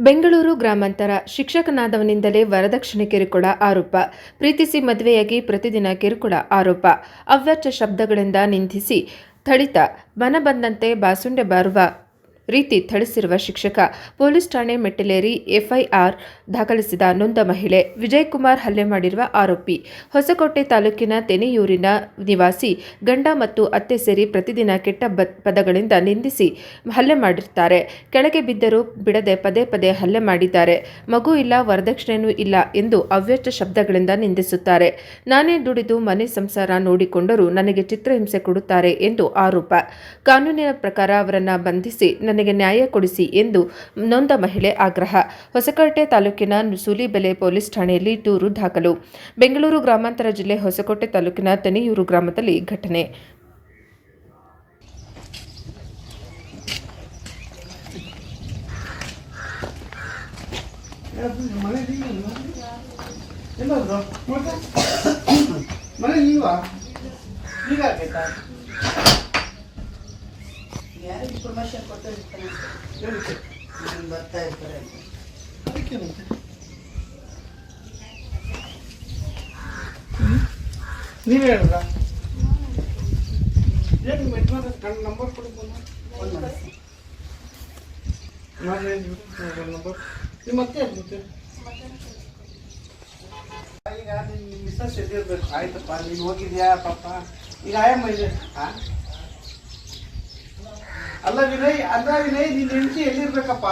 ಬೆಂಗಳೂರು ಗ್ರಾಮಾಂತರ ಶಿಕ್ಷಕನಾದವನಿಂದಲೇ ವರದಕ್ಷಿಣೆ ಕಿರುಕುಳ ಆರೋಪ. ಪ್ರೀತಿಸಿ ಮದುವೆಯಾಗಿ ಪ್ರತಿದಿನ ಕಿರುಕುಳ ಆರೋಪ. ಅವ್ಯರ್ಥ ಶಬ್ದಗಳಿಂದ ನಿಂದಿಸಿ ಥಳಿತ. ಮನ ಬಂದಂತೆ ಬಾಸುಂಡೆ ಬಾರುವ ರೀತಿ ಥಳಿಸಿರುವ ಶಿಕ್ಷಕ, ಪೊಲೀಸ್ ಠಾಣೆ ಮೆಟ್ಟಿಲೇರಿ ಎಫ್ಐಆರ್ ದಾಖಲಿಸಿದ ನೊಂದ ಮಹಿಳೆ ವಿಜಯಕುಮಾರ್ ಹಲ್ಲೆ ಮಾಡಿರುವ ಆರೋಪಿ. ಹೊಸಕೋಟೆ ತಾಲೂಕಿನ ತೆನೆಯೂರಿನ ನಿವಾಸಿ ಗಂಡ ಮತ್ತು ಅತ್ತೆ ಸೇರಿ ಪ್ರತಿದಿನ ಕೆಟ್ಟ ಪದಗಳಿಂದ ನಿಂದಿಸಿ ಹಲ್ಲೆ ಮಾಡಿರ್ತಾರೆ. ಕೆಳಗೆ ಬಿದ್ದರೂ ಬಿಡದೆ ಪದೇ ಪದೇ ಹಲ್ಲೆ ಮಾಡಿದ್ದಾರೆ. ಮಗು ಇಲ್ಲ ವರದಕ್ಷಿಣೆಯೂ ಇಲ್ಲ ಎಂದು ಅವ್ಯರ್ಚ ಶಬ್ದಗಳಿಂದ ನಿಂದಿಸುತ್ತಾರೆ. ನಾನೇ ದುಡಿದು ಮನೆ ಸಂಸಾರ ನೋಡಿಕೊಂಡರೂ ನನಗೆ ಚಿತ್ರಹಿಂಸೆ ಕೊಡುತ್ತಾರೆ ಎಂದು ಆರೋಪ. ಕಾನೂನಿನ ಪ್ರಕಾರ ಅವರನ್ನು ಬಂಧಿಸಿ ನನಗೆ ನ್ಯಾಯ ಕೊಡಿಸಿ ಎಂದು ನೊಂದ ಮಹಿಳೆ ಆಗ್ರಹ. ಹೊಸಕೋಟೆ ತಾಲೂಕಿನ ಸೂಲಿಬೆಲೆ ಪೊಲೀಸ್ ಠಾಣೆಯಲ್ಲಿ ದೂರು ದಾಖಲು. ಬೆಂಗಳೂರು ಗ್ರಾಮಾಂತರ ಜಿಲ್ಲೆ ಹೊಸಕೋಟೆ ತಾಲೂಕಿನ ತನಿಯೂರು ಗ್ರಾಮದಲ್ಲಿ ಘಟನೆ. ನೀವಾ? ಈಗ ಆಗ್ಬೇಕಾ ಯಾರಿಗೆ ಪ್ರಮೋಷನ್ ಕೊಟ್ಟಿರ್ತಾನೆ ಏನಕ್ಕೆ ನಾನು ಬರ್ತಾ ಇರ್ತಾರೆ ಅಂತ. ಅದಕ್ಕೇನಂತೆ? ನೀವೇ ಏನು ನಿಮ್ಮ ಯಜಮಾನ ನಂಬರ್ ಕೊಡಿ ಫೋನ್ ನಾನು ನಂಬರ್ ನಿಮ್ಮ ಮತ್ತೆ ಈಗ ನಿಮ್ಮ ಮಿಸ್ಸಸ್ ಎಲ್ಲಿರ್ಬೇಕು? ಆಯ್ತಪ್ಪ, ನೀನು ಹೋಗಿದ್ಯಾ ಪಾಪ? ಈಗ ಆಯಮ್ಮ ಇದೆ. ಆ? ಅಲ್ಲ ವಿನಯ್ ಅಲ್ಲ ವಿನಯ್, ನಿನ್ನ ಹೆಂಡತಿ ಎಲ್ಲಿರ್ಬೇಕಪ್ಪ?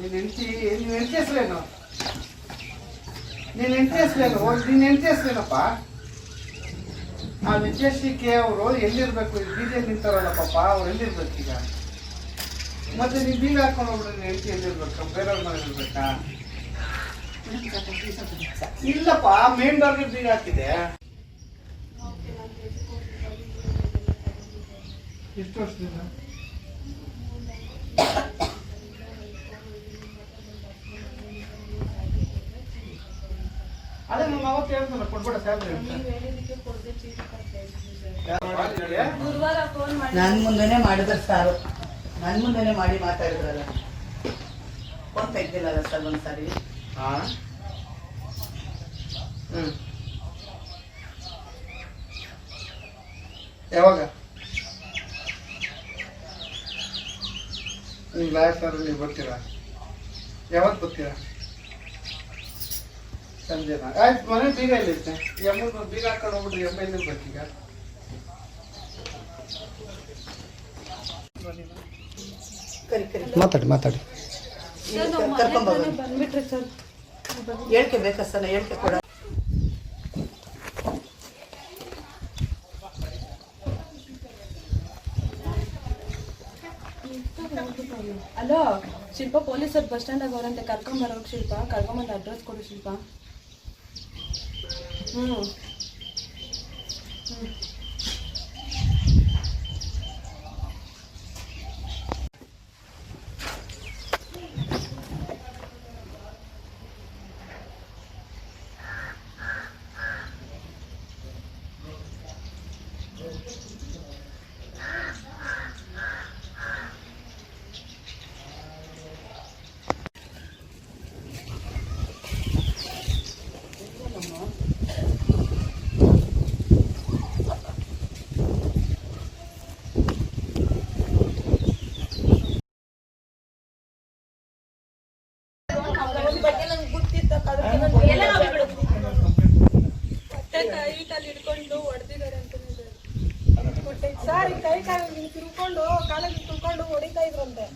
ನಿನ್ನ ಹೆಂಡತಿ ನಿನ್ನ ಹೆಂಡತಿ ಹೆಸರೇನು? ನಿನ್ನ ಹೆಂಡತಿ ಹೆಸರೇನು? ನಿನ್ನ ಹೆಂಡತಿ ಹೆಸರೇನಪ್ಪ? ಆ ವಿಜಯಶ್ರೀ ಕೆ ಅವರು ಎಲ್ಲಿರ್ಬೇಕು? ಬೀದಿಯಲ್ಲಿ ನಿಂತಾರಲ್ಲ ಪಾಪ, ಅವ್ರು ಎಲ್ಲಿರ್ಬೇಕು ಈಗ? ಮತ್ತೆ ನೀವು ಬೀಗ ಹಾಕೊಂಡು ಹೋಗ್ಬಿಟ್ರೆ ನಿನ್ನ ಹೆಂಡತಿ ಎಲ್ಲಿರ್ಬೇಕು? ಬೇರೆಯವ್ರ ಮನೆ ಇರ್ಬೇಕಾ? ಇಲ್ಲಪ್ಪ ಮೇನ್ ಡೋರ್ಗೆ ಬೀಗ ಹಾಕಿದೆ. ಎಷ್ಟು ವರ್ಷದಿಂದ? ಅದೇ ನಮ್ಮ ಅವತ್ತು ಕೊಡ್ಬೇಡ ಸ್ಯಾಲ್ರಿ? ನನ್ನ ಮುಂದೆನೆ ಮಾಡಿದ್ರೆ ಸಾರು. ನನ್ ಮುಂದೆನೆ ಮಾಡಿ ಮಾತಾಡಿದ್ರಲ್ಲ. ಫೋನ್ ತೆಗ್ದಿಲ್ಲಲ್ಲ ಸರ್ ಒಂದ್ಸಾರಿ. ಹಾ? ಹ್ಮ್. ಯಾವಾಗ? ನೀವು ಸರ್ ನೀವು ಬರ್ತೀರಾ ಯಾವತ್ತು ಬರ್ತೀರಾ ಸಂಜೆನಾ ಆಯ್ತು ಮನೆ ಬೀಗ ಎಲ್ಲಿರುತ್ತೆ? ಎಮ್ಮ ಬೀಗ ಹಾಕೊಂಡು ಹೋಗ್ಬಿಡ್ರಿ ಎಮ್ಮ ಇಲ್ಲಿ ಬರ್ತೀಗ? ಕರಿ ಕರಿ. ಮಾತಾಡಿ ಮಾತಾಡಿ. ಸರ್ ಹೇಳ್ಕೆ ಬೇಕಾ ಸರ್? ಹೇಳ್ಕೆ ಕೊಡ. ಅಲೋ ಶಿಲ್ಪ ಪೊಲೀಸರು ಬಸ್ ಸ್ಟ್ಯಾಂಡಾಗ ಅವರಂತೆ. ಕರ್ಕೊಂಬರೋಕೆ ಶಿಲ್ಪ ಕರ್ಕೊಂಬಂದು ಅಡ್ರೆಸ್ ಕೊಡು ಶಿಲ್ಪ. ಹ್ಞೂ ಕೈ ಕಾಲು ಹಿಡ್ಕೊಂಡು ಹೊಡೆದಿದ್ದಾರೆ ಅಂತ ಸರ್ ಈ ಕೈ ಕಾಲು ಹಿಂಗ್ ತಿರ್ಕೊಂಡು ಕಾಲಾಗಿ ತಿರ್ಕೊಂಡು ಹೊಡಿತಾ ಇದ್ರಂತೆ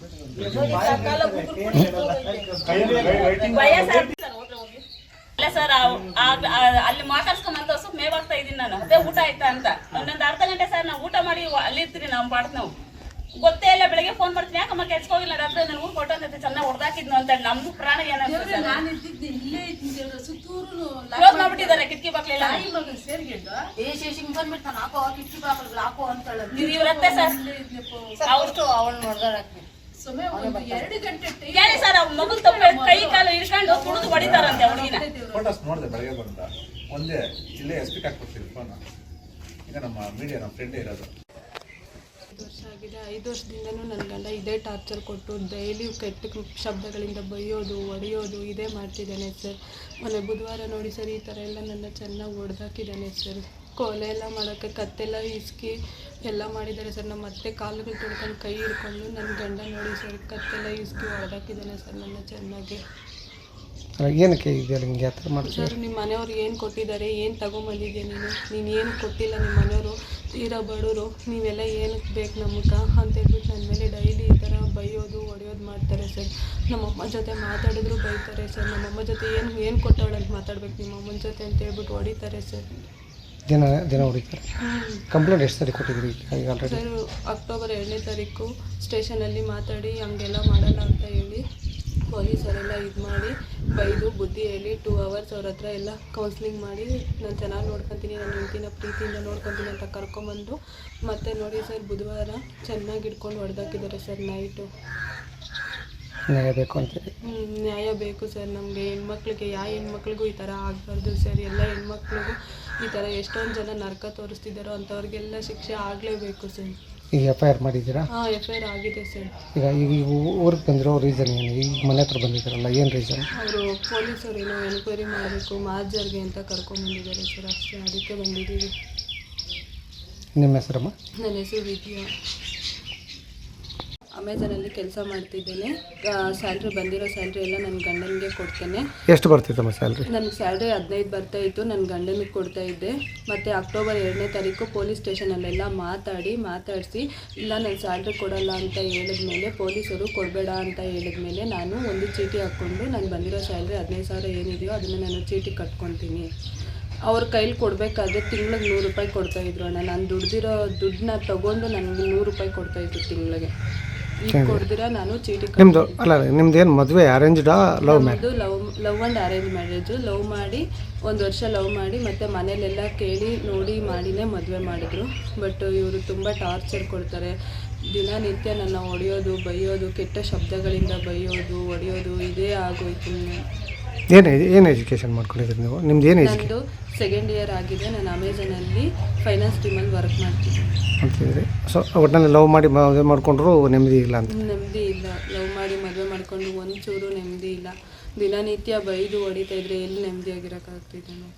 ಅಲ್ಲ ಸರ್ ಅಲ್ಲಿ ಮಾತಾಡ್ಸ್ಕೊಂಬಂತ ಸ್ವಲ್ಪ ಮೇವಾಗ್ತಾ ಇದೀನಿ ನಾನು. ಅದೇ ಊಟ ಆಯ್ತಾ ಅಂತ. ಒಂದೊಂದು ಅರ್ಧ ಗಂಟೆ ಸರ್ ನಾವು ಊಟ ಮಾಡಿ ಅಲ್ಲಿ ಇರ್ತೀನಿ ನಾವು ಪಾಡ್ತ ನಾವು. ಗೊತ್ತೇ ಇಲ್ಲ ಬೆಳಗ್ಗೆ ಫೋನ್ ಮಾಡ್ತೀನಿ. ಯಾಕಮ್ಮ ಕೆಲ್ಸಕ್ಕೋಗಿಲ್ಲ ರಾತ್ರಿ ನಾನು ಊರ್ ಅಂತ ಚೆನ್ನಾಗಿ ಹೊಡೆದಾಕಿದ್ನು ಅಂತ ನಮ್ಗೂ ನಮ್ದು ಪ್ರಾಣ ಏನಾಗ್ತದೆ ಮಾಡ್ಬಿಟ್ಟಿದ್ದಾರೆ. ಕಿಟಕಿ ಬಾಕ್ಲೆಲ್ಲ ಇದು ಇವ್ರತ್ತೆ ಸರ್. ಅವ್ರು ಗಂಟೆ ಸರ್ ಅವ್ರ ಮಗು ತಪ್ಪು ಕೈ ಕಾಲು ಹಿಡ್ಕೊಂಡು ಕುಡಿದು ಹೊಡಿತಾರಂತೆ ಹುಡುಗಿನ ಫೋಟೋಸ್ ನೋಡಿದೆ ಬೆಳಗ್ಗೆ ಬಂದ. ಒಂದೇ, ಇಲ್ಲೇ ಎಸ್ ಪಿ ಹಾಕ್ಬಿಡ್ತೀವಿ ಫೋನ್ ಈಗ ನಮ್ಮ ಮೀಡಿಯಾ ನಮ್ಮ ಫ್ರೆಂಡೇ ಇರೋದು. ವರ್ಷ ಆಗಿದೆ. ಐದು ವರ್ಷದಿಂದನೂ ನನ್ನ ಗಂಡ ಇದೇ ಟಾರ್ಚರ್ ಕೊಟ್ಟು ಡೈಲಿ ಕೆಟ್ಟ ಶಬ್ದಗಳಿಂದ ಬೈಯೋದು, ಹೊಡೆಯೋದು, ಇದೇ ಮಾಡ್ತಿದ್ದಾನೆ ಸರ್ ಮೊನ್ನೆ ಬುಧವಾರ ನೋಡಿ ಸರ್ ಈ ಥರ ಎಲ್ಲ ನನ್ನ ಚೆನ್ನಾಗಿ ಹೊಡೆದಾಕಿದ್ದಾನೆ ಸರ್ ಕೊಲೆ ಎಲ್ಲ ಮಾಡೋಕ್ಕೆ, ಕತ್ತೆಲ್ಲ ಇಸ್ಕಿ ಎಲ್ಲ ಮಾಡಿದ್ದಾರೆ ಸರ್ ನಮ್ಮ ಅತ್ತೆ ಕಾಲುಗಳು ತೊಳ್ಕೊಂಡು ಕೈ ಹಿಡ್ಕೊಂಡು ನನ್ನ ಗಂಡ ನೋಡಿ ಸರ್ ಕತ್ತೆಲ್ಲ ಇಸ್ಕಿ ಹೊಡೆದಾಕಿದ್ದಾನೆ ಸರ್ ನನ್ನ ಚೆನ್ನಾಗಿ. ಅಲ್ಲ, ಏನಕ್ಕೆ ಇದೆಯಲ್ಲ ಹಿಂಗೆ ಆ ಥರ ಮಾಡ್ತೀವಿ ಸರ್ ನಿಮ್ಮ ಮನೆಯವ್ರು ಏನು ಕೊಟ್ಟಿದ್ದಾರೆ ಏನು ತಗೊಂಬಂದಿದ್ಯಾ ನೀನು? ನೀನು ಏನು ಕೊಟ್ಟಿಲ್ಲ ನಿಮ್ಮ ಮನೆಯವರು? ತೀರಾ ಬಡವರು ನೀವೆಲ್ಲ ಏನಕ್ಕೆ ಬೇಕು ಅಂತ ಅಂತೇಳ್ಬಿಟ್ಟು ನನ್ನ ಮೇಲೆ ಡೈಲಿ ಈ ಥರ ಬೈಯೋದು ಹೊಡೆಯೋದು ಮಾಡ್ತಾರೆ ಸರ್. ನಮ್ಮಮ್ಮ ಜೊತೆ ಮಾತಾಡಿದ್ರು ಬೈತಾರೆ ಸರ್. ನಮ್ಮಮ್ಮ ಜೊತೆ ಏನು ಏನು ಕೊಟ್ಟವಳು ಅಂತ ಮಾತಾಡ್ಬೇಕು ನಿಮ್ಮ ಅಮ್ಮನ ಜೊತೆ ಅಂತ ಹೇಳ್ಬಿಟ್ಟು ಹೊಡಿತಾರೆ ಸರ್. ದಿನ ದಿನ ಹೊಡಿತಾರೆ. ಕಂಪ್ಲೇಂಟ್ ಎಷ್ಟು ಸರಿ ಕೊಟ್ಟಿದ್ದೀರಿ ಈಗ? ಆಲ್ರೆಡಿ ಸರ್ ಅಕ್ಟೋಬರ್ ಎರಡನೇ ತಾರೀಕು ಸ್ಟೇಷನಲ್ಲಿ ಮಾತಾಡಿ ಹಂಗೆಲ್ಲ ಮಾಡಲ್ಲ ಅಂತ ಹೇಳಿ. ಪೊಲೀಸರೆಲ್ಲ ಇದು ಮಾಡಿ ಬೈದು ಬುದ್ಧಿ ಹೇಳಿ ಟೂ ಅವರ್ಸ್ ಅವ್ರ ಹತ್ರ ಎಲ್ಲ ಕೌನ್ಸ್ಲಿಂಗ್ ಮಾಡಿ ನಾನು ಚೆನ್ನಾಗಿ ನೋಡ್ಕೊತೀನಿ ನನ್ನ ಹೆಂಡತಿನ ಪ್ರೀತಿಯಿಂದ ನೋಡ್ಕೊತೀನಿ ಅಂತ ಕರ್ಕೊಂಬಂದು ಮತ್ತೆ ನೋಡಿ ಸರ್ ಬುಧವಾರ ಚೆನ್ನಾಗಿ ಹಿಡ್ಕೊಂಡು ಹೊಡೆದಾಕಿದ್ದಾರೆ ಸರ್ ನೈಟು ನ್ಯಾಯ ಬೇಕು ಅಂತ ನ್ಯಾಯ ಬೇಕು ಸರ್ ನಮಗೆ ಹೆಣ್ಮಕ್ಳಿಗೆ ಯಾವ ಹೆಣ್ಮಕ್ಳಿಗೂ ಈ ಥರ ಆಗಬಾರ್ದು ಸರ್ ಎಲ್ಲ ಹೆಣ್ಮಕ್ಳಿಗೂ ಈ ಥರ ಎಷ್ಟೊಂದು ಜನ ನರಕ ತೋರಿಸ್ತಿದ್ದಾರೋ ಅಂಥವ್ರಿಗೆಲ್ಲ ಶಿಕ್ಷೆ ಆಗಲೇಬೇಕು ಸರ್. ಈಗ ಎಫ್ ಐ ಆರ್ ಮಾಡಿದ್ದೀರಾ? ಹಾಂ ಎಫ್ ಐ ಆರ್ ಆಗಿದೆ ಸರ್. ಈಗ ಈಗ ಈಗ ಊರಿಗೆ ಬಂದಿರೋ ರೀಸನ್ ಏನು? ಈಗ ಮನೆ ಹತ್ರ ಬಂದಿದ್ದಾರಲ್ಲ ಏನು ರೀಸನ್ ಅವರು ಪೊಲೀಸರು ಏನೋ ಎನ್ಕ್ವೈರಿ ಮಾಡಬೇಕು ಮಾಜರ್ಗೆ ಅಂತ ಕರ್ಕೊಂಡ್ಬಂದಿದ್ದಾರೆ ಸರ್. ಅಷ್ಟೇ ಅದಕ್ಕೆ ಬಂದಿದ್ದೀವಿ. ನಿಮ್ಮ ಹೆಸರಮ್ಮ? ನನ್ನ ಹೆಸರು ವಿದ್ಯಾ. ಅಮೆಝಾನಲ್ಲಿ ಕೆಲಸ ಮಾಡ್ತಿದ್ದೇನೆ. ಸ್ಯಾಲ್ರಿ ಬಂದಿರೋ ಸ್ಯಾಲ್ರಿ ಎಲ್ಲ ನನ್ನ ಗಂಡನಿಗೆ ಕೊಡ್ತೇನೆ. ಎಷ್ಟು ಬರ್ತಿತ್ತಮ್ಮ ಸ್ಯಾಲ್ರಿ? ನನಗೆ ಸ್ಯಾಲ್ರಿ ಹದಿನೈದು ಬರ್ತಾ ಇತ್ತು ನನ್ನ ಗಂಡನಿಗೆ ಕೊಡ್ತಾ ಇದ್ದೆ. ಮತ್ತು ಅಕ್ಟೋಬರ್ ಎರಡನೇ ತಾರೀಕು ಪೊಲೀಸ್ ಸ್ಟೇಷನಲ್ಲೆಲ್ಲ ಮಾತಾಡಿ ಮಾತಾಡಿಸಿ ಇಲ್ಲ ನಾನು ಸ್ಯಾಲ್ರಿ ಕೊಡಲ್ಲ ಅಂತ ಹೇಳಿದ್ಮೇಲೆ ಪೊಲೀಸರು ಕೊಡಬೇಡ ಅಂತ ಹೇಳಿದ್ಮೇಲೆ ನಾನು ಒಂದು ಚೀಟಿ ಹಾಕ್ಕೊಂಡು ನಾನು ಬಂದಿರೋ ಸ್ಯಾಲ್ರಿ ಹದಿನೈದು ಸಾವಿರ ಏನಿದೆಯೋ ಅದನ್ನು ನಾನು ಚೀಟಿ ಕಟ್ಕೊತೀನಿ. ಅವ್ರ ಕೈಲಿ ಕೊಡಬೇಕಾದ್ರೆ ತಿಂಗ್ಳಿಗೆ ನೂರು ರೂಪಾಯಿ ಕೊಡ್ತಾಯಿದ್ರು ಅಣ್ಣ. ನಾನು ದುಡ್ದಿರೋ ದುಡ್ಡನ್ನ ತೊಗೊಂಡು ನನಗೆ ನೂರು ರೂಪಾಯಿ ಕೊಡ್ತಾಯಿದ್ರು ತಿಂಗಳಿಗೆ. ಕೊಡ್ದಿರ ನಾನು ಚೀಟಿ ನಿಮ್ಮದು ಅಲ್ಲ ನಿಮ್ದು ಏನು ಮದುವೆ ಅರೇಂಜ್ಡಾ love marriage love love and arrange marriage love ಮಾಡಿ ಒಂದು ವರ್ಷ ಲವ್ ಮಾಡಿ ಮತ್ತೆ ಮನೇಲೆಲ್ಲ ಕೇಳಿ ನೋಡಿ ಮಾಡಿನೇ ಮದುವೆ ಮಾಡಿದ್ರು. ಬಟ್ ಇವರು ತುಂಬ ಟಾರ್ಚರ್ ಕೊಡ್ತಾರೆ. ದಿನನಿತ್ಯ ನನ್ನ ಹೊಡೆಯೋದು ಬೈಯೋದು ಕೆಟ್ಟ ಶಬ್ದಗಳಿಂದ ಬೈಯೋದು ಹೊಡೆಯೋದು ಇದೇ ಆಗೋಯ್ತು. ಏನು ಏನು ಎಜುಕೇಷನ್ ಮಾಡ್ಕೊಂಡಿದ್ದೀರಿ ನೀವು? ನಿಮ್ದು ಏನು ಎಜುಕೇಷನ್ ಸೆಕೆಂಡ್ ಇಯರ್ ಆಗಿದೆ. ನಾನು ಅಮೆಝಾನಲ್ಲಿ ಫೈನಾನ್ಸ್ ಟೀಮಲ್ಲಿ ವರ್ಕ್ ಮಾಡ್ತೀನಿ. ಅಂತಿದ್ರಿ ಸೊ ಒಟ್ಟಿನಲ್ಲಿ ಲವ್ ಮಾಡಿ ಮದುವೆ ಮಾಡಿಕೊಂಡ್ರು ನೆಮ್ಮದಿ ಇಲ್ಲ ಅಂತ. ನೆಮ್ಮದಿ ಇಲ್ಲ. ಲವ್ ಮಾಡಿ ಮದುವೆ ಮಾಡ್ಕೊಂಡು ಒಂಚೂರು ನೆಮ್ಮದಿ ಇಲ್ಲ. ದಿನನಿತ್ಯ ಬೈದು ಹೊಡಿತಾ ಇದ್ರೆ ಎಲ್ಲಿ ನೆಮ್ಮದಿಯಾಗಿರೋಕ್ಕಾಗ್ತಿದೆ? ನಾವು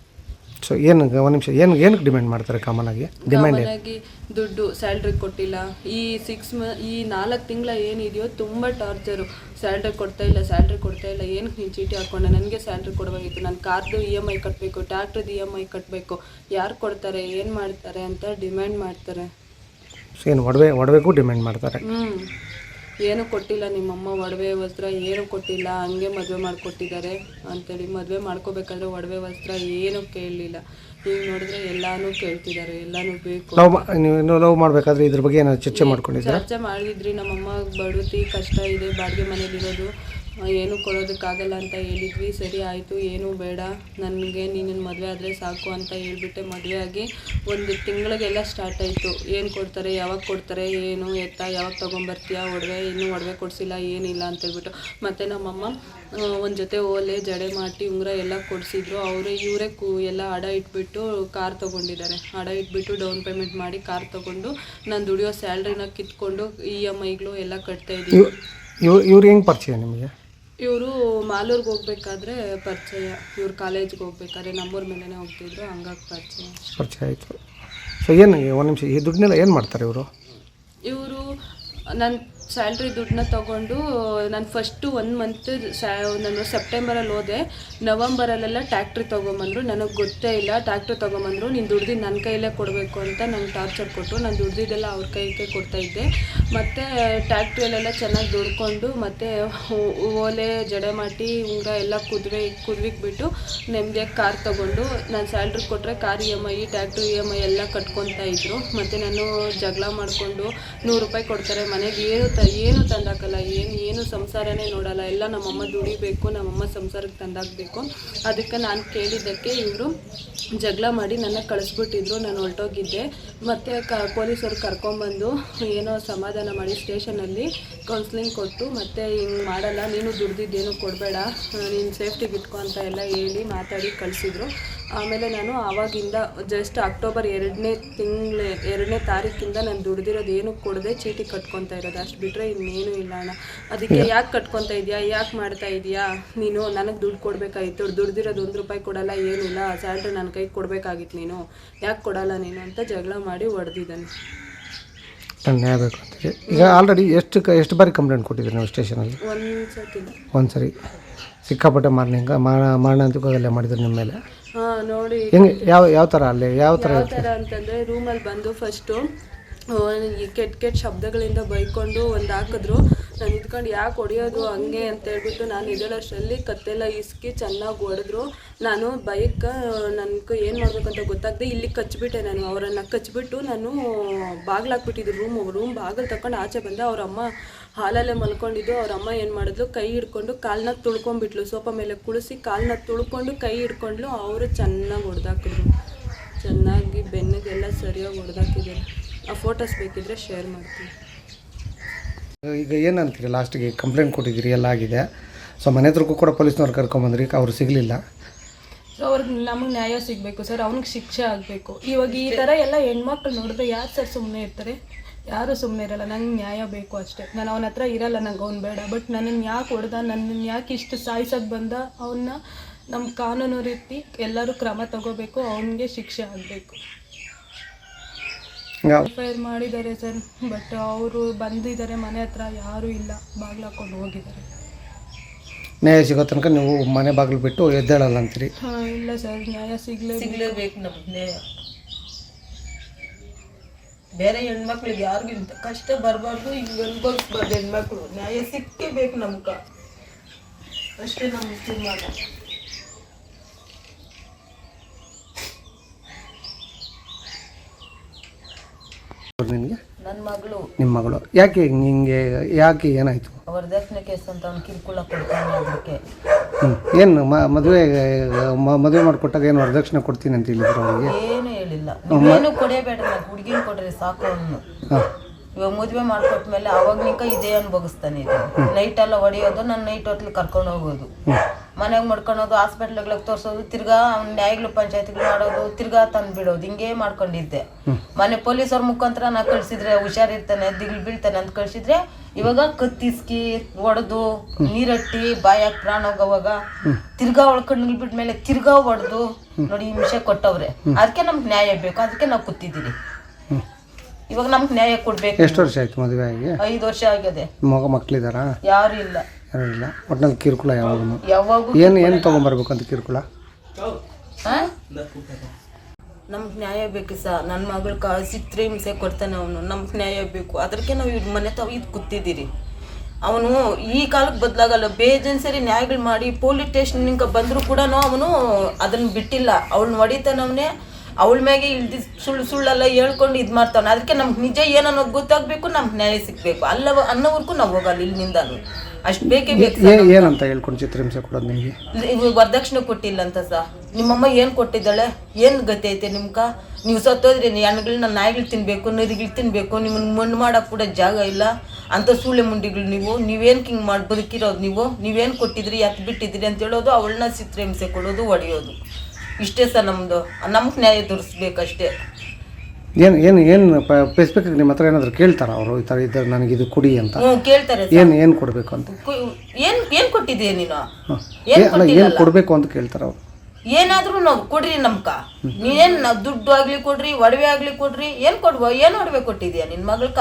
ಸೊ ಏನು ಒಂದು ನಿಮಿಷ ಏನು ಏನಕ್ಕೆ ಡಿಮ್ಯಾಂಡ್ ಮಾಡ್ತಾರೆ ಕಾಮನ್ ಆಗಿ? ಡಿಮ್ಯಾಂಡ್ ಆಗಿ ದುಡ್ಡು ಸ್ಯಾಲ್ರಿ ಕೊಟ್ಟಿಲ್ಲ. ಈ ಸಿಕ್ಸ್ ಮ ಈ ನಾಲ್ಕು ತಿಂಗಳ ಏನಿದೆಯೋ ತುಂಬ ಟಾರ್ಚರು ಸ್ಯಾಲ್ರಿ ಕೊಡ್ತಾ ಇಲ್ಲ ಸ್ಯಾಲ್ರಿ ಕೊಡ್ತಾ ಇಲ್ಲ. ಏನಕ್ಕೆ ನೀನು ಚೀಟಿ ಹಾಕ್ಕೊಂಡೆ ನನಗೆ ಸ್ಯಾಲ್ರಿ ಕೊಡಬೇಕಿತ್ತು ನಾನು ಕಾರ್ದು ಇ ಎಂ ಐ ಕಟ್ಟಬೇಕು ಟ್ಯಾಕ್ಟ್ರದ್ದು ಇ ಎಂ ಐ ಕಟ್ಟಬೇಕು ಯಾರು ಕೊಡ್ತಾರೆ ಏನು ಮಾಡ್ತಾರೆ ಅಂತ ಡಿಮ್ಯಾಂಡ್ ಮಾಡ್ತಾರೆ. ಸೊ ಏನು ಒಡವೆ ಒಡವೆಗೂ ಡಿಮ್ಯಾಂಡ್ ಮಾಡ್ತಾರೆ. ಹ್ಞೂ ಏನು ಕೊಟ್ಟಿಲ್ಲ ನಿಮ್ಮಮ್ಮ ಒಡವೆ ವಸ್ತ್ರ ಏನು ಕೊಟ್ಟಿಲ್ಲ ಹಂಗೆ ಮದುವೆ ಮಾಡಿಕೊಟ್ಟಿದ್ದಾರೆ ಅಂತೇಳಿ. ಮದುವೆ ಮಾಡ್ಕೋಬೇಕಾದ್ರೆ ಒಡವೆ ವಸ್ತ್ರ ಏನೂ ಕೇಳಲಿಲ್ಲ. ಈಗ ನೋಡಿದ್ರೆ ಎಲ್ಲಾನು ಕೇಳ್ತಿದ್ದಾರೆ ಎಲ್ಲಾನು ಬೇಕು. ಲವ್ ನೀವು ಲವ್ ಮಾಡಬೇಕಾದ್ರೆ ಇದ್ರ ಬಗ್ಗೆ ಏನಾದ್ರು ಚರ್ಚೆ ಮಾಡ್ಕೊಂಡಿದ್ದೆ ಚರ್ಚೆ ಮಾಡಿದ್ರಿ ನಮ್ಮಮ್ಮ ಬಡುತಿ ಕಷ್ಟ ಇದೆ ಬಾಡಿಗೆ ಮನೇಲಿರೋದು ಆ, ಏನು ಕೊಡೋದಕ್ಕಾಗಲ್ಲ ಅಂತ ಹೇಳಿದ್ವಿ. ಸರಿ ಆಯಿತು, ಏನೂ ಬೇಡ. ನನಗೆ ನೀನು ಮದುವೆ ಆದರೆ ಸಾಕು ಅಂತ ಹೇಳ್ಬಿಟ್ಟೆ ಮದುವೆ ಆಗಿ ಒಂದು ತಿಂಗಳಿಗೆಲ್ಲ ಸ್ಟಾರ್ಟ್ ಆಯಿತು. ಏನು ಕೊಡ್ತಾರೆ, ಯಾವಾಗ ಕೊಡ್ತಾರೆ, ಏನು, ಎತ್ತ, ಯಾವಾಗ ತೊಗೊಂಬರ್ತೀಯ, ಒಡವೆ, ಇನ್ನೂ ಒಡವೆ ಕೊಡಿಸಿಲ್ಲ, ಏನಿಲ್ಲ ಅಂತ ಹೇಳ್ಬಿಟ್ಟು. ಮತ್ತು ನಮ್ಮಮ್ಮ ಒಂದು ಜೊತೆ ಓಲೆ, ಜಡೆ ಮಾಡಿ ಉಂಗುರ ಎಲ್ಲ ಕೊಡಿಸಿದ್ರು. ಅವರೇ ಇವರೇ ಕೂ, ಎಲ್ಲ ಅಡ ಇಟ್ಬಿಟ್ಟು ಕಾರ್ ತೊಗೊಂಡಿದ್ದಾರೆ. ಅಡ ಇಟ್ಬಿಟ್ಟು ಡೌನ್ ಪೇಮೆಂಟ್ ಮಾಡಿ ಕಾರ್ ತೊಗೊಂಡು ನಾನು ದುಡಿಯೋ ಸ್ಯಾಲ್ರಿನ ಕಿತ್ಕೊಂಡು ಇ ಎಂ ಐಗಳು ಎಲ್ಲ ಕಟ್ತಾ ಇದ್ದೀವಿ ಇವ್ ಇವ್, ಇವ್ರು ಹೆಂಗೆ ಪರಿಚಯ ನಿಮಗೆ? ಇವರು ಮಾಲೂರ್ಗೆ ಹೋಗ್ಬೇಕಾದ್ರೆ ಪರಿಚಯ. ಇವ್ರು ಕಾಲೇಜ್ಗೆ ಹೋಗ್ಬೇಕಾದ್ರೆ ನಮ್ಮೂರ ಮೇಲೇ ಹೋಗ್ತಿದ್ರು ಹಂಗಾಗಿ ಪರಿಚಯ ಪರಿಚಯ ಆಯಿತು. ಸೊ ಏನು ಒಂದು ನಿಮಿಷ ಈ ದುಡ್ಡನ್ನೆಲ್ಲ ಏನು ಮಾಡ್ತಾರೆ ಇವರು? ಇವರು ನನ್ನ ಸ್ಯಾಲ್ರಿ ದುಡ್ಡನ್ನ ತೊಗೊಂಡು, ನಾನು ಫಸ್ಟು ಒನ್ ಮಂತ್ ಸ್ಯಾ ನಾನು ಸೆಪ್ಟೆಂಬರಲ್ಲಿ ಹೋದೆ. ನವಂಬರಲ್ಲೆಲ್ಲ ಟ್ಯಾಕ್ಟ್ರಿ ತೊಗೊಂಬಂದರು. ನನಗೆ ಗೊತ್ತೇ ಇಲ್ಲ ಟ್ಯಾಕ್ಟ್ರಿ ತೊಗೊಂಬಂದರು. ನೀನು ದುಡ್ದು ನನ್ನ ಕೈಲೇ ಕೊಡಬೇಕು ಅಂತ ನಂಗೆ ಟಾರ್ಚರ್ ಕೊಟ್ಟರು ನಾನು ದುಡ್ದಿದ್ದೆಲ್ಲ ಅವ್ರ ಕೈಗೆ ಕೊಡ್ತಾಯಿದ್ದೆ ಮತ್ತು ಟ್ಯಾಕ್ಟ್ರಿಯಲ್ಲೆಲ್ಲ ಚೆನ್ನಾಗಿ ದುಡ್ಕೊಂಡು, ಮತ್ತು ಓಲೆ ಜಡೆಮಾಟಿ ಉಂಗ ಎಲ್ಲ ಕುದುವೆ ಕುದ್ವಿಗೆ ಬಿಟ್ಟು ನೆಮ್ಮದಿಯಾಗಿ ಕಾರ್ ತೊಗೊಂಡು, ನಾನು ಸ್ಯಾಲ್ರಿ ಕೊಟ್ಟರೆ car E M I tractor E M I ಎಲ್ಲ ಕಟ್ಕೊತಾ ಇದ್ರು. ಮತ್ತು ನಾನು ಜಗಳ ಮಾಡಿಕೊಂಡು ನೂರು ರೂಪಾಯಿ ಕೊಡ್ತಾರೆ ಮನೆಗೆ. ಏನು ಏನು ತಂದಾಕಲ್ಲ, ಏನು ಏನು ಸಂಸಾರನೇ ನೋಡಲ್ಲ. ಎಲ್ಲ ನಮ್ಮಮ್ಮ ದುಡಿಬೇಕು, ನಮ್ಮಮ್ಮ ಸಂಸಾರಕ್ಕೆ ತಂದಾಕಬೇಕು. ಅದಕ್ಕೆ ನಾನು ಕೇಳಿದ್ದಕ್ಕೆ ಇವರು ಜಗಳ ಮಾಡಿ ನನ್ನ ಕಳಿಸ್ಬಿಟ್ಟಿದ್ರು, ನಾನು ಹೊರಟೋಗಿದ್ದೆ. ಮತ್ತು ಕ, ಪೊಲೀಸರು ಕರ್ಕೊಂಬಂದು ಏನೋ ಸಮಾಧಾನ ಮಾಡಿ ಸ್ಟೇಷನಲ್ಲಿ ಕೌನ್ಸ್ಲಿಂಗ್ ಕೊಟ್ಟು, ಮತ್ತು ಹಿಂಗೆ ಮಾಡಲ್ಲ, ನೀನು ದುಡ್ದಿದ್ದೇನು ಕೊಡಬೇಡ, ನೀನು ಸೇಫ್ಟಿಗೆ ಇಟ್ಕೊ ಅಂತ ಎಲ್ಲ ಹೇಳಿ ಮಾತಾಡಿ ಕಳಿಸಿದ್ರು. ಆಮೇಲೆ ನಾನು ಆವಾಗಿಂದ ಜಸ್ಟ್ ಅಕ್ಟೋಬರ್ ಎರಡನೇ ತಿಂಗಳ ಎರಡನೇ ತಾರೀಕಿಂದ ನಾನು ದುಡ್ದಿರೋದು ಏನು ಕೊಡದೆ ಚೀಟಿ ಕಟ್ಕೊತಾ ಇರೋದು. ಅಷ್ಟು ಬಿಟ್ಟರೆ ಇನ್ನೇನು ಇಲ್ಲ ಅಣ್ಣ. ಅದಕ್ಕೆ ಯಾಕೆ ಕಟ್ಕೊತಾ ಇದೆಯಾ ಯಾಕೆ ಮಾಡ್ತಾ ಇದೆಯಾ? ನೀನು ನನಗೆ ದುಡ್ಡು ಕೊಡಬೇಕಾಗಿತ್ತು. ದುಡ್ದಿರೋದು ಒಂದು ರೂಪಾಯಿ ಕೊಡಲ್ಲ ಏನಿಲ್ಲ ಸ್ಯಾಲ್ರಿ ನನ್ನ ಕೈಗೆ ಕೊಡಬೇಕಾಗಿತ್ತು ನೀನು. ಯಾಕೆ ಕೊಡಲ್ಲ ನೀನು ಅಂತ ಜಗಳ ಮಾಡಿ ಹೊಡೆದಿದ್ದಾನೆ ನ್ಯಾಯ ಬೇಕು ಈಗ ಆಲ್ರೆಡಿ ಎಷ್ಟು ಕ ಎಷ್ಟು ಬಾರಿ ಕಂಪ್ಲೇಂಟ್ ಕೊಟ್ಟಿದ್ದೀರಿ ನೀವು ಸ್ಟೇಷನಲ್ಲಿ ಒಂದು ಸರಿ ಸಿಕ್ಕಾಪಟ್ಟೆ ಮಾರ್ನಿಂಗ್ ಮಾರಣ ಮಾರಣಾಂತಿಕದಲ್ಲೇ ಮಾಡಿದ್ರು ನಿಮ್ಮ ಮೇಲೆ. ಹಾಂ ನೋಡಿ. ಹೆಂಗೆ ಯಾವ ಯಾವ ಥರ ಅಲ್ಲಿ ಯಾವ ಥರ ಯಾವ ಥರ ಅಂತಂದರೆ ರೂಮಲ್ಲಿ ಬಂದು ಫಸ್ಟು ಈ ಕೆಟ್ಟ ಕೆಟ್ಟ ಶಬ್ದಗಳಿಂದ ಬೈಕೊಂಡು ಒಂದು ಹಾಕಿದ್ರು. ನಾನು ಇದ್ಕೊಂಡು ಯಾಕೆ ಹೊಡಿಯೋದು ಹಂಗೆ ಅಂತ ಹೇಳ್ಬಿಟ್ಟು ನಾನು ಅಷ್ಟರಲ್ಲಿ ಕತ್ತೆಲ್ಲ ಇಸ್ಕಿ ಚೆನ್ನಾಗಿ ಹೊಡೆದ್ರು ನಾನು ಬೈಕ್ ನನಗೆ ಏನು ಮಾಡ್ಬೇಕಂತ ಗೊತ್ತಾಗದೆ ಇಲ್ಲಿ ಕಚ್ಬಿಟ್ಟೆ ನಾನು. ಅವರನ್ನು ಕಚ್ಬಿಟ್ಟು ನಾನು ಬಾಗ್ಲಾಕ್ಬಿಟ್ಟಿದ್ದು. ರೂಮ್ ರೂಮ್ ಬಾಗಿಲು ತಗೊಂಡು ಆಚೆ ಬಂದೆ. ಅವ್ರ ಅಮ್ಮ ಹಾಲಲ್ಲೇ ಮಲ್ಕೊಂಡಿದ್ದು ಅವ್ರ ಅಮ್ಮ ಏನು ಮಾಡಿದ್ಲು ಕೈ ಹಿಡ್ಕೊಂಡು ಕಾಲನ್ನ ತುಳ್ಕೊಂಡ್ಬಿಟ್ಲು. ಸೋಫಾ ಮೇಲೆ ಕುಳಿಸಿ ಕಾಲನ್ನ ತುಳ್ಕೊಂಡು ಕೈ ಹಿಡ್ಕೊಂಡ್ಲು ಅವರು ಚೆನ್ನಾಗಿ ಹೊಡೆದಾಕಿದ್ರು. ಚೆನ್ನಾಗಿ ಬೆನ್ನಿಗೆಲ್ಲ ಸರಿಯಾಗಿ ಹೊಡೆದಾಕಿದ್ದಾರೆ. ಆ ಫೋಟೋಸ್ ಬೇಕಿದ್ರೆ ಶೇರ್ ಮಾಡ್ತೀವಿ ಈಗ ಏನಂತೀರಿ ಅಂತೀರಿ? ಲಾಸ್ಟಿಗೆ ಕಂಪ್ಲೇಂಟ್ ಕೊಟ್ಟಿದ್ದೀರಿ ಎಲ್ಲ ಆಗಿದೆ. ಸೊ ಮನೆ ಹತ್ರಕ್ಕೂ ಕೂಡ ಪೊಲೀಸ್ನವ್ರು ಕರ್ಕೊಂಬಂದ್ರಿ ಅವ್ರು ಸಿಗಲಿಲ್ಲ. ಸೊ ಅವ್ರಿಗೆ ನಮಗೆ ನ್ಯಾಯ ಸಿಗಬೇಕು ಸರ್ ಅವ್ನಿಗೆ ಶಿಕ್ಷೆ ಆಗಬೇಕು. ಇವಾಗ ಈ ಥರ ಎಲ್ಲ ಹೆಣ್ಮಕ್ಳು ನೋಡಿದ್ರೆ ಯಾರು ಸರ್ ಸುಮ್ಮನೆ ಇರ್ತಾರೆ? ಯಾರು ಸುಮ್ಮನೆ ಇರಲ್ಲ ನಂಗೆ ನ್ಯಾಯ ಬೇಕು ಅಷ್ಟೇ. ನಾನು ಅವನ ಹತ್ರ ಇರಲ್ಲ ನಂಗೆ ಅವ್ನು ಬೇಡ. ಬಟ್ ನನ್ನನ್ನು ಯಾಕೆ ಹೊಡೆದ ನನ್ನನ್ನು ಯಾಕೆ ಇಷ್ಟು ಸಾಯ್ಸೋಕ್ಕೆ ಬಂದ ಅವನ್ನ ನಮ್ಮ ಕಾನೂನು ರೀತಿ ಎಲ್ಲರೂ ಕ್ರಮ ತಗೋಬೇಕು ಅವನಿಗೆ ಶಿಕ್ಷೆ ಆಗಬೇಕು. ಫೈರ್ ಮಾಡಿದ್ದಾರೆ ಸರ್ ಬಟ್ ಅವರು ಬಂದಿದ್ದಾರೆ ಮನೆ ಹತ್ರ ಯಾರೂ ಇಲ್ಲ. ಬಾಗಿಲು ಹಾಕೊಂಡು ಹೋಗಿದ್ದಾರೆ. ನ್ಯಾಯ ಸಿಗೋ ತನಕ ನೀವು ಮನೆ ಬಾಗಿಲು ಬಿಟ್ಟು ಎದ್ದೇಳಲ್ಲ ಅಂತೀರಿ? ಹಾಂ ಇಲ್ಲ ಸರ್ ನ್ಯಾಯ ಸಿಗಲೇಬೇಕು. ಸಿಗ್ಲೇಬೇಕು ನಮ್ಗೆ ನ್ಯಾಯ. ಬೇರೆ ಹೆಣ್ಮಕ್ಳಿಗೆ ಯಾರಿಗೂ ಇಂಥ ಕಷ್ಟ ಬರಬಾರ್ದು ಹಿಂಗೆ ಅನ್ಭವಿಸ್ಬಾರ್ದು ಹೆಣ್ಮಕ್ಳು. ನ್ಯಾಯ ಸಿಕ್ಕೇ ಬೇಕು ನಮ್ಗೆ. ಅಷ್ಟೇ ನಮ್ಮ ತೀರ್ಮಾನ. ನಿಮಗೆ ನನ್ನ ಮಗಳು. ನಿಮ್ಮ ಮಗಳು. ಯಾಕೆ ನಿಮಗೆ ಯಾಕೆ ಏನಾಯಿತು? ವರದಕ್ಷಿಣೆ ಕೇಸ್ ಅಂತ ಅವ್ನು ಕಿರುಕುಳ ಕೊಡ್ತಾನೆ ಅದಕ್ಕೆ ಹ್ಞೂ ಏನು ಮದುವೆ ಮದುವೆ ಮಾಡಿಕೊಟ್ಟಾಗ ಏನು ವರದಕ್ಷಿಣೆ ಕೊಡ್ತೀನಿ ಅಂತ ಹೇಳಿದ್ರು ಅವರಿಗೆ? ಏನು ಹೇಳಿಲ್ಲ ನೀವೇನು ಕೊಡೇಬೇಡ ಹುಡುಗಿನ ಕೊಡ್ರಿ ಸಾಕು ಅವನು ಹಾಂ. ಇವಾಗ ಮದುವೆ ಮಾಡ್ಕೊಟ್ಮೇಲೆ ಅವಾಗ್ನಿಕ ಇದೇ ಅನ್ಭವಿಸ್ತಾನೆ ಇದು. ನೈಟ್ ಎಲ್ಲ ಹೊಡೆಯೋದು ನಾನು ನೈಟ್ ಹೊತ್ಲಿ ಕರ್ಕೊಂಡು ಹೋಗೋದು. ಮನೆಗೆ ಮಾಡ್ಕೊಳೋದು ಹಾಸ್ಪಿಟ್ಲ್ಗಳಿಗೆ ತೋರಿಸೋದು ತಿರ್ಗಾ ಅವ್ನ ನ್ಯಾಯಗಳು ಪಂಚಾಯತ್ಗಳು ಮಾಡೋದು ತಿರ್ಗಾ ತಂದು ಬಿಡೋದು ಹಿಂಗೆ ಮಾಡ್ಕೊಂಡಿದ್ದೆ. ಮನೆ ಪೊಲೀಸವ್ರ ಮುಖಾಂತರ ನಾ ಕಳ್ಸಿದ್ರೆ ಹುಷಾರಿರ್ತಾನೆ ದಿಗ್ಲು ಬೀಳ್ತಾನೆ ಅಂತ ಕಳ್ಸಿದ್ರೆ ಇವಾಗ ಕತ್ತಿಸ್ಕಿ ಒಡೆದು ನೀರಟ್ಟಿ ಬಾಯಾಗ ಪ್ರಾಣ ಹೋಗೋವಾಗ ತಿರ್ಗಾ ಒಳ್ಕೊಂಡು ಬಿಟ್ಮೇಲೆ ತಿರ್ಗಾ ಹೊಡೆದು ನೋಡಿ ಹಿಂಸೆ ಕೊಟ್ಟವ್ರೆ. ಅದಕ್ಕೆ ನಮ್ಗೆ ನ್ಯಾಯ ಬೇಕು ಅದಕ್ಕೆ ನಾವು ಕೂತಿದ್ದೀರಿ ಇವಾಗ ನಮ್ಗೆ ನ್ಯಾಯ ಕೊಡ್ಬೇಕು. ಎಷ್ಟು ವರ್ಷ ಆಯ್ತು ಮದುವೆ ಆಗಿ? ಐದು ವರ್ಷ ಆಗಿದೆ. ಮಗ ಮಕ್ಕಳಿದ್ದಾರಾ ಯಾರು ಇಲ್ಲ. ಯಾರು ಇಲ್ಲ ಒಟ್ಟಿನಲ್ಲಿ ಕಿರುಕುಳ ಯಾವಾಗ ಯಾವಾಗೂ ಏನು ಏನು ತೊಗೊಂಬರ್ಬೇಕು ಅಂತ ಕಿರುಕುಳ? ನಮ್ಗೆ ನ್ಯಾಯ ಬೇಕು ಸರ್ ನನ್ನ ಮಗಳ ಕ ಹಿಂಸೆ ಕೊಡ್ತಾನೆ ಅವನು. ನಮ್ಗೆ ನ್ಯಾಯ ಬೇಕು. ಅದಕ್ಕೆ ನಾವು ಇವ್ರ ಮನೆ ತಾವು ಇದು ಕೂತಿದ್ದೀರಿ. ಅವನು ಈ ಕಾಲಕ್ಕೆ ಬದಲಾಗಲ್ಲ. ಬೇಜನ್ ಸರಿ ನ್ಯಾಯಗಳು ಮಾಡಿ ಪೊಲೀಸ್ ಸ್ಟೇಷನ್ ಬಂದರೂ ಕೂಡ ಅವನು ಅದನ್ನು ಬಿಟ್ಟಿಲ್ಲ. ಅವಳನ್ನ ಹೊಡಿತಾನವನೇ. ಅವಳ ಮ್ಯಾಗೆ ಇಳ್ದಿ ಸುಳ್ಳು ಸುಳ್ಳೆಲ್ಲ ಹೇಳ್ಕೊಂಡು ಇದು ಮಾಡ್ತಾವೆ ಅದಕ್ಕೆ ನಮ್ಗೆ ನಿಜ ಏನನ್ನೋದು ಗೊತ್ತಾಗಬೇಕು ನಮ್ಗೆ ನ್ಯಾಯ ಸಿಗಬೇಕು. ಅಲ್ಲವ ಅನ್ನೋವರೆಗೂ ನಾವು ಹೋಗಲ್ಲ ಇಲ್ಲಿಂದ ಅಷ್ಟು ಬೇಕೇ ಬೇಕು ಏ ಏನಂತ ಹೇಳ್ಕೊಂಡು ಚಿತ್ರಹಿಂಸೆ ಕೊಡೋದು ನಿಮಗೆ? ವರದಕ್ಷಿಣೆ ಕೊಟ್ಟಿಲ್ಲ ಅಂತ ಸಹ ನಿಮ್ಮಮ್ಮ ಏನು ಕೊಟ್ಟಿದ್ದಾಳೆ? ಏನು ಗತಿ ಐತೆ ನಿಮ್ಕ? ನೀವು ಸತ್ತೋದ್ರಿ ಹೆಣ್ಗಳನ್ನ ನಾಯಿಗಳು ತಿನ್ಬೇಕು ನರಿಗಳು ತಿನ್ಬೇಕು ನಿಮ್ಮನ್ನ ಮಣ್ಣು ಮಾಡಕ್ಕೆ ಕೂಡ ಜಾಗ ಇಲ್ಲ. ಅಂತ ಸೂಳೆ ಮುಂಡಿಗಳು ನೀವು. ನೀವೇನು ಹಿಂಗೆ ಮಾಡಿ ಬದುಕಿರೋದು ನೀವು? ನೀವೇನು ಕೊಟ್ಟಿದ್ರಿ ಯಾಕೆ ಬಿಟ್ಟಿದ್ರಿ ಅಂತ ಹೇಳೋದು ಅವಳನ್ನ ಚಿತ್ರಹಿಂಸೆ ಕೊಡೋದು ಹೊಡೆಯೋದು ಇಷ್ಟೇ ಸರ್ ನಮ್ಮದು ನಮ್ಗೆ ನ್ಯಾಯ ತೋರಿಸ್ಬೇಕಷ್ಟೇ. ಏನು ಏನು ಏನು ಸ್ಪೆಸಿಫಿಕ್ ನಿಮ್ಮ ಹತ್ರ ಏನಾದರೂ ಕೇಳ್ತಾರ ಅವರು? ಈ ಥರ ಇದ್ದಾರೆ ನನಗೆ ಇದು ಕುಡಿ ಅಂತ. ಹ್ಞೂ ಕೇಳ್ತಾರೆ ಏನು ಏನು ಕೊಡಬೇಕು ಅಂತ? ಏನು ಏನು ಕೊಟ್ಟಿದ್ದೀಯ ನೀನು? ಏನು ಅಲ್ಲ ಏನು ಕೊಡಬೇಕು ಅಂತ ಕೇಳ್ತಾರೆ ಅವರು? ಏನಾದ್ರೂ ನಾವು ಕೊಡ್ರಿ ನಮ್ಕ. ನೀವೇನ್ ನಾವ್ ದುಡ್ಡು ಆಗ್ಲಿ ಕೊಡ್ರಿ ಒಡವೆ ಆಗ್ಲಿ ಕೊಡ್ರಿ ಏನ್ ಕೊಡ್ಬೋ ಏನ್ ಒಡವೆ ಕೊಟ್ಟಿದ್ಯಾ ನಿನ್ ಮಗಳ್ಕ?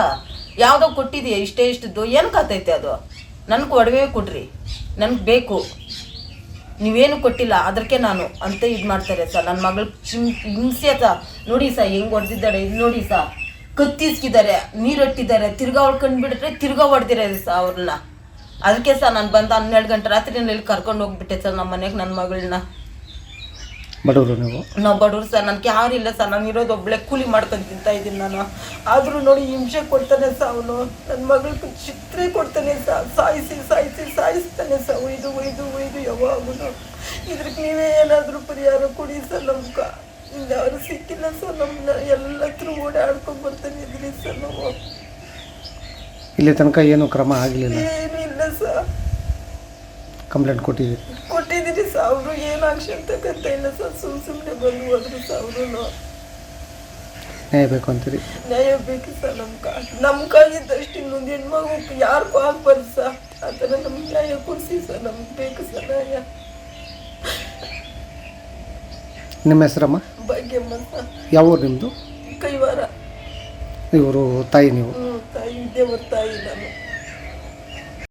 ಯಾವ್ದೋ ಕೊಟ್ಟಿದ್ಯಾ ಇಷ್ಟೇ ಇಷ್ಟದ್ದು ಏನ್ ಕಾತೈತೆ ಅದು? ನನ್ಗೆ ಒಡವೆ ಕೊಡ್ರಿ. ನನ್ಗೆ ಬೇಕು. ನೀವೇನು ಕೊಟ್ಟಿಲ್ಲ, ಅದಕ್ಕೆ ನಾನು ಅಂತ ಇದು ಮಾಡ್ತಾರೆ ಸರ್. ನನ್ನ ಮಗಳು ಹಿಂಸೆ ಸ. ನೋಡಿ ಸರ್ ಹೆಂಗ್ ಹೊಡೆದಿದ್ದಾರೆ ಇದು ನೋಡಿ ಸಾ. ಕತ್ತಿಸ್ಕಿದ್ದಾರೆ ನೀರಟ್ಟಿದ್ದಾರೆ. ತಿರ್ಗಾ ಹೊಡ್ಕೊಂಡ್ಬಿಟ್ರೆ ತಿರ್ಗಾ ಹೊಡೆದಿರೋದು ಸರ್ ಅವ್ರನ್ನ. ಅದಕ್ಕೆ ಸರ್ ನಾನು ಬಂದು ಹನ್ನೆರಡು ಗಂಟೆ ರಾತ್ರಿ ಇಲ್ಲಿ ಕರ್ಕೊಂಡು ಹೋಗ್ಬಿಟ್ಟೆ ಸರ್ ನಮ್ಮ ಮನೆಗೆ ನನ್ನ ಮಗಳನ್ನ ಬಡವರು ನೀವು? ನಾವು ಬಡವ್ರು ಸರ್ ನನಗೆ ಯಾರಿಲ್ಲ ಇಲ್ಲ ಸರ್ ನಾನು ಇರೋದು ಒಬ್ಬಳೆ ಕೂಲಿ ಮಾಡ್ಕೊಂಡು ತಿಂತಾ ಇದ್ದೀನಿ ನಾನು. ಆದರೂ ನೋಡಿ ಹಿಂಸೆ ಕೊಡ್ತಾನೆ ಸರ್ ಅವನು. ನನ್ನ ಮಗಳಿಗೆ ಚಿತ್ರ ಕೊಡ್ತಾನೆ ಸರ್ ಸಾಯಿಸಿ ಸಾಯಿಸಿ ಸಾಯಿಸ್ತಾನೆ ಸರ್. ಒಯ್ದು ಒಯ್ದು ಒಯ್ದು ಯಾವಾಗೂ ಇದ್ರಿಗೆ ನೀವೇ ಏನಾದರೂ ಪರಿಹಾರ ಕೊಡಿ ಸರ್ ನಮ್ಗೆ. ಯಾರು ಸಿಕ್ಕಿಲ್ಲ ಸರ್ ನಮ್ಮನ್ನ ಎಲ್ಲ ಹತ್ರ ಓಡಾಡ್ಕೊಂಡು ಬರ್ತಾನೆ ಇದ್ರಿ ಸರ್ ನಾವು. ಇಲ್ಲಿ ತನಕ ಏನು ಕ್ರಮ ಆಗಲಿಲ್ಲ. ಏನಿಲ್ಲ ಸರ್. ಕಂಪ್ಲೇಂಟ್ ಕೊಟ್ಟಿದ್ದೀರಿ? ಸರ್ ಅವರು ಏನು ಆಕ್ಷನ್ ತಗಂತ ಇಲ್ಲ ಸರ್. ಸುಮ್ಮ ಸುಮ್ಮನೆ ಬಂದು ಹೋದ್ರು ಸಾವಿರ ನ್ಯಾಯ ಬೇಕು ಅಂತೀರಿ? ನ್ಯಾಯ ಬೇಕು ಸರ್ ನಮ್ಮ ಕಾ ನಮ್ಮ ಕಾಲಿದ್ದಷ್ಟು ಇನ್ನೊಂದು ಹೆಣ್ಮಗು ಯಾರಿಗೂ ಆಗ್ಬಾರ್ದು ಸರ್? ಆ ಥರ ನಮ್ಗೆ ನ್ಯಾಯ ಕೊಡಿಸಿ ಸರ್ ನಮ್ಗೆ ಬೇಕು ಸರ್ ನ್ಯಾಯ. ನಿಮ್ಮ ಹೆಸರಮ್ಮ? ಭಾಗ್ಯಮ್ಮ ಸರ್. ಯಾವ ಊರು ನಿಮ್ಮದು ಕೈವಾರ. ಇವರು ತಾಯಿ ನೀವು? ತಾಯಿ ದೇವರ ತಾಯಿ ನಾನು.